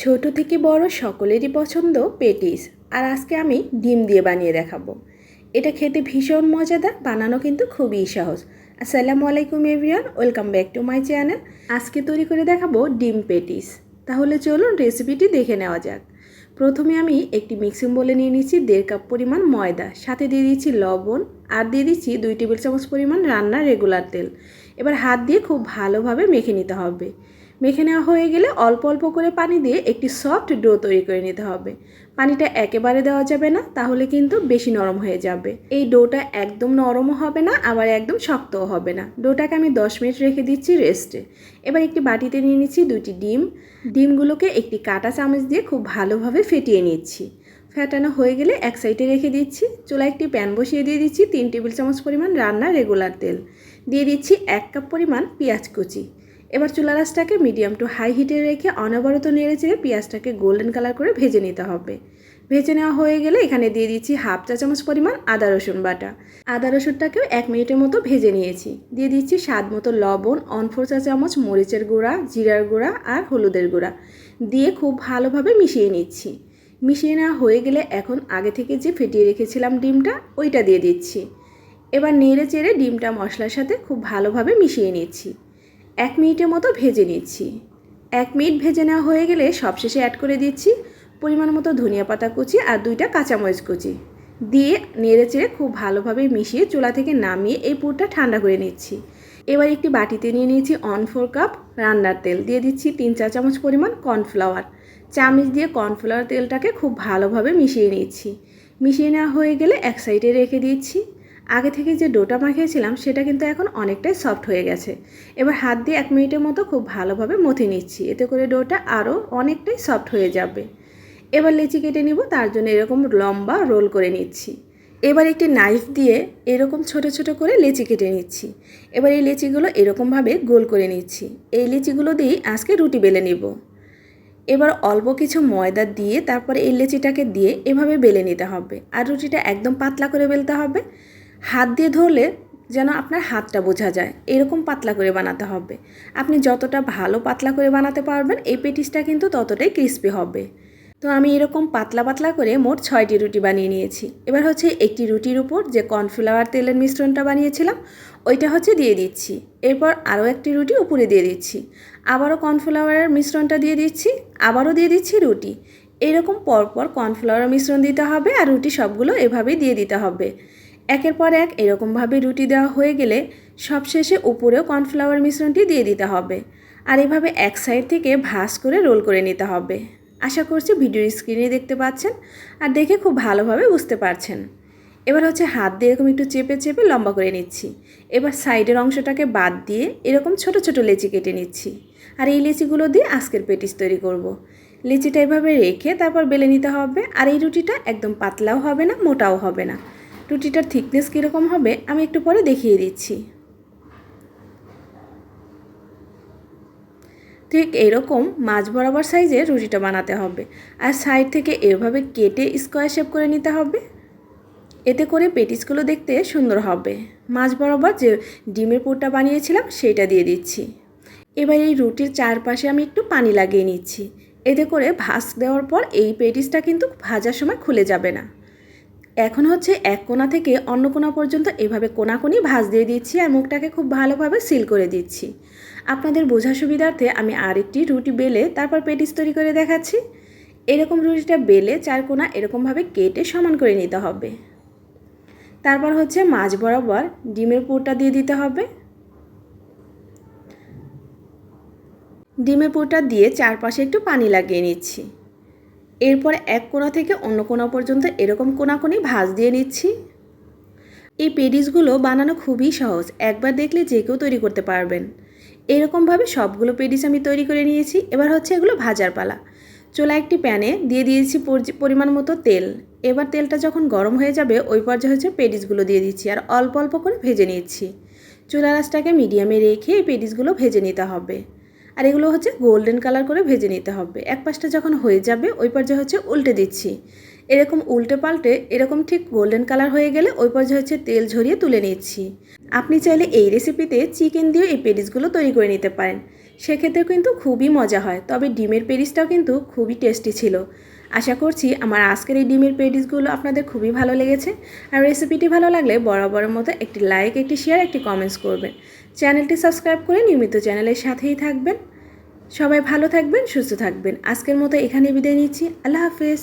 ছোট থেকে বড় সকলেরই পছন্দ পেটিস। আর আজকে আমি ডিম দিয়ে বানিয়ে দেখাবো। এটা খেতে ভীষণ মজাদার, বানানো কিন্তু খুবই সহজ। আসসালামু আলাইকুম everyone, welcome back to my channel. আজকে তৈরি করে দেখাবো ডিম পেটিস। তাহলে চলুন রেসিপিটি দেখে নেওয়া যাক। প্রথমে আমি একটি মিক্সিং বলে নিয়ে নিচ্ছি দেড় কাপ পরিমাণ ময়দা। সাথে দিয়ে দিচ্ছি লবণ আর দিয়ে দিচ্ছি দুই টেবিল চামচ পরিমাণ রান্নার রেগুলার তেল। এবার হাত দিয়ে খুব ভালোভাবে মেখে নিতে হবে। মেখে নেওয়া হয়ে গেলে অল্প অল্প করে পানি দিয়ে একটি সফট ডো তৈরি করে নিতে হবে। পানিটা একেবারে দেওয়া যাবে না, তাহলে কিন্তু বেশি নরম হয়ে যাবে। এই ডোটা একদম নরমও হবে না, আবার একদম শক্তও হবে না। ডোটাকে আমি দশ মিনিট রেখে দিচ্ছি রেস্টে। এবার একটি বাটিতে নিয়ে নিচ্ছি দুটি ডিম। ডিমগুলোকে একটি কাটা চামচ দিয়ে খুব ভালোভাবে ফেটিয়ে নিচ্ছি। ফেটানো হয়ে গেলে এক সাইডে রেখে দিচ্ছি। চুলা একটি প্যান বসিয়ে দিয়ে দিচ্ছি তিন টেবিল চামচ পরিমাণ রান্নার রেগুলার তেল। দিয়ে দিচ্ছি এক কাপ পরিমাণ পেঁয়াজ কুচি। এবার চুলা রাসটাকে মিডিয়াম টু হাই হিটে রেখে অনবরত নেড়ে চেড়ে পেঁয়াজটাকে গোল্ডেন কালার করে ভেজে নিতে হবে। ভেজে নেওয়া হয়ে গেলে এখানে দিয়ে দিচ্ছি হাফ চা চামচ পরিমাণ আদা রসুন বাটা। আদা রসুনটাকেও এক মিনিটের মতো ভেজে নিয়েছি। দিয়ে দিচ্ছি স্বাদ মতো লবণ অনফোর চা চামচ মরিচের গুঁড়া, জিরার গুঁড়া আর হলুদের গুঁড়া। দিয়ে খুব ভালোভাবে মিশিয়ে নিচ্ছি। মিশিয়ে নেওয়া হয়ে গেলে এখন আগে থেকে যে ফেটিয়ে রেখেছিলাম ডিমটা, ওইটা দিয়ে দিচ্ছি। এবার নেড়ে চেড়ে ডিমটা মশলার সাথে খুব ভালোভাবে মিশিয়ে নিচ্ছি। এক মিনিটের মতো ভেজে নিচ্ছি। এক মিনিট ভেজে নেওয়া হয়ে গেলে সবশেষে অ্যাড করে দিচ্ছি পরিমাণ মতো ধনিয়া পাতা কুচি আর দুইটা কাঁচামরিচ কুচি। দিয়ে নেড়ে চেড়ে খুব ভালোভাবে মিশিয়ে চুলা থেকে নামিয়ে এই পুরটা ঠান্ডা করে নিচ্ছি। এবার একটি বাটিতে নিয়ে নিয়েছি অন ফোর কাপ রান্নার তেল। দিয়ে দিচ্ছি তিন চা চামচ পরিমাণ কর্নফ্লাওয়ার চামচ দিয়ে কর্নফ্লাওয়ার তেলটাকে খুব ভালোভাবে মিশিয়ে নিচ্ছি। মিশিয়ে নেওয়া হয়ে গেলে এক সাইডে রেখে দিচ্ছি। আগে থেকে যে ডোটা মাখিয়েছিলাম, সেটা কিন্তু এখন অনেকটাই সফট হয়ে গেছে। এবার হাত দিয়ে এক মিনিটের মতো খুব ভালোভাবে মথে নিচ্ছি, এতে করে ডোটা আরও অনেকটাই সফট হয়ে যাবে। এবার লেচি কেটে নিব, তার জন্য এরকম লম্বা রোল করে নিচ্ছি। এবার একটি নাইফ দিয়ে এরকম ছোট ছোট করে লেচি কেটে নিচ্ছি। এবার এই লেচিগুলো এরকমভাবে গোল করে নিচ্ছি। এই লেচিগুলো দিয়েই আজকে রুটি বেলে নিব। এবার অল্প কিছু ময়দা দিয়ে তারপরে এই লেচিটাকে দিয়ে এভাবে বেলে নিতে হবে। আর রুটিটা একদম পাতলা করে বেলতে হবে। হাত দিয়ে ধরলে যেন আপনার হাতটা বোঝা যায়। এরকম পাতলা করে বানাতে হবে। আপনি যতটা ভালো পাতলা করে বানাতে পারবেন, এই পেটিসটা কিন্তু ততটাই ক্রিস্পি হবে। তো আমি এরকম পাতলা পাতলা করে মোট ছয়টি রুটি বানিয়ে নিয়েছি। এবার হচ্ছে একটি রুটির উপর যে কর্নফ্লাওয়ার তেলের মিশ্রণটা বানিয়েছিলাম, ওইটা হচ্ছে দিয়ে দিচ্ছি। এরপর আরও একটি রুটি উপরে দিয়ে দিচ্ছি। আবারও কর্নফ্লাওয়ারের মিশ্রণটা দিয়ে দিচ্ছি, আবারও দিয়ে দিচ্ছি রুটি। এরকম পরপর কর্নফ্লাওয়ার মিশ্রণ দিতে হবে আর রুটি সবগুলো এভাবেই দিয়ে দিতে হবে। একের পর এক এরকমভাবে রুটি দেওয়া হয়ে গেলে সবশেষে উপরেও কর্নফ্লাওয়ার মিশ্রণটি দিয়ে দিতে হবে। আর এভাবে এক সাইড থেকে ভাস করে রোল করে নিতে হবে। আশা করছি ভিডিওর স্ক্রিনে দেখতে পাচ্ছেন আর দেখে খুব ভালোভাবে বুঝতে পারছেন। এবার হচ্ছে হাত দিয়ে এরকম একটু চেপে চেপে লম্বা করে নিচ্ছি। এবার সাইডের অংশটাকে বাদ দিয়ে এরকম ছোট ছোট লেচি কেটে নিচ্ছি। আর এই লেচিগুলো দিয়ে আজকের পেটিস তৈরি করব। লেচিটা এভাবে রেখে তারপর বেলে নিতে হবে। আর এই রুটিটা একদম পাতলাও হবে না, মোটাও হবে না। রুটিটার থিকনেস কীরকম হবে, আমি একটু পরে দেখিয়ে দিচ্ছি। ঠিক এরকম মাছ বরাবর সাইজে রুটিটা বানাতে হবে। আর সাইড থেকে এভাবে কেটে স্কোয়ার শেপ করে নিতে হবে। এতে করে পেটিসগুলো দেখতে সুন্দর হবে। মাছ বরাবর যে ডিমের পুরটা বানিয়েছিলাম, সেইটা দিয়ে দিচ্ছি। এবার এই রুটির চারপাশে আমি একটু পানি লাগিয়ে নিচ্ছি। এতে করে ভাস দেওয়ার পর এই পেটিসটা কিন্তু ভাজার সময় খুলে যাবে না। এখন হচ্ছে এক কোনা থেকে অন্য কোনা পর্যন্ত এভাবে কোনাকুনি ভাঁজ দিয়ে দিচ্ছি আর মুখটাকে খুব ভালোভাবে সিল করে দিচ্ছি। আপনাদের বোঝা সুবিধার্থে আমি আরেকটি রুটি বেলে তারপর পেটিস তৈরি করে দেখাচ্ছি। এরকম রুটিটা বেলে চার কোনা এরকমভাবে কেটে সমান করে নিতে হবে। তারপর হচ্ছে মাছ বরাবর ডিমের পুরটা দিয়ে দিতে হবে। ডিমের পুরটা দিয়ে চারপাশে একটু পানি লাগিয়ে নিচ্ছি। এরপর এক কোনা থেকে অন্য কোনা পর্যন্ত এরকম কোনাকুনি ভাঁজ দিয়ে নিচ্ছি। এই পেডিসগুলো বানানো খুবই সহজ। একবার দেখলে যে কেউ তৈরি করতে পারবেন। এরকমভাবে সবগুলো পেডিস আমি তৈরি করে নিয়েছি। এবার হচ্ছে এগুলো ভাজার পালা। চোলা একটি প্যানে দিয়ে দিয়েছি পরিমাণ মতো তেল। এবার তেলটা যখন গরম হয়ে যাবে, ওই পর্যায়ে হচ্ছে পেডিসগুলো দিয়ে দিচ্ছি আর অল্প অল্প করে ভেজে নিচ্ছি। চুলা রাসটাকে মিডিয়ামে রেখে এই পেডিসগুলো ভেজে নিতে হবে। আর এগুলো হচ্ছে গোল্ডেন কালার করে ভেজে নিতে হবে। এক পাশটা যখন হয়ে যাবে, ওই পর্যায়ে হচ্ছে উল্টে দিচ্ছি। এরকম উল্টে পাল্টে এরকম ঠিক গোল্ডেন কালার হয়ে গেলে ওই পর্যায়ে হচ্ছে তেল ঝরিয়ে তুলে নিচ্ছি। আপনি চাইলে এই রেসিপিতে চিকেন দিয়েও এই পেরিসগুলো তৈরি করে নিতে পারেন। সেক্ষেত্রে কিন্তু খুবই মজা হয়, তবে ডিমের পেরিসটাও কিন্তু খুবই টেস্টি ছিল। আশা করছি আমার আজকের এই ডিমের পেডিসগুলো আপনাদের খুবই ভালো লেগেছে। আর রেসিপিটি ভালো লাগলে বরাবরের মতো একটি লাইক, একটি শেয়ার, একটি কমেন্টস করবেন। চ্যানেলটি সাবস্ক্রাইব করে নিয়মিত চ্যানেলের সাথেই থাকবেন। সবাই ভালো থাকবেন, সুস্থ থাকবেন। আজকের মতো এখানে বিদায় নিচ্ছি। আল্লাহ হাফেজ।